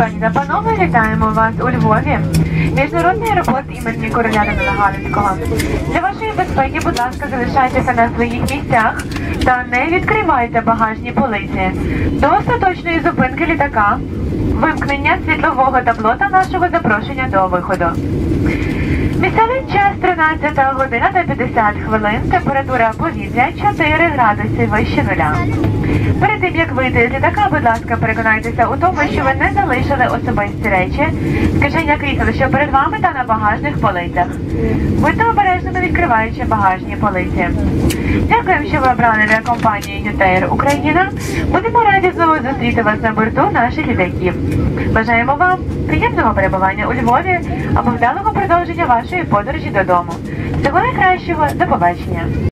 Пані та панове, вітаємо вас у Львові. Міжнародний аеропорт імені короля Данила Галицького. Для вашої безпеки, будь ласка, залишайтеся на своїх місцях та не відкривайте багажні полиці. До остаточної зупинки літака, вимкнення світлового табло та нашого запрошення до виходу. Місцевий час 13 година та 50 хвилин. Температура повітря 4 градуси вище нуля. Перед тим як вийти з літака, будь ласка, переконайтеся у тому, що ви не залишили особисті речі, скаження крісел, що перед вами та на багажних полицях. Будьте обережними, відкриваючи багажні полиці. Дякуємо, що ви обрали авіакомпанію «Ютейр Україна. Будемо раді знову зустріти вас на борту наших літаків. Бажаємо вам приємного перебування у Львові або вдалого продовження вашої подорожі додому. Всього найкращого, до побачення.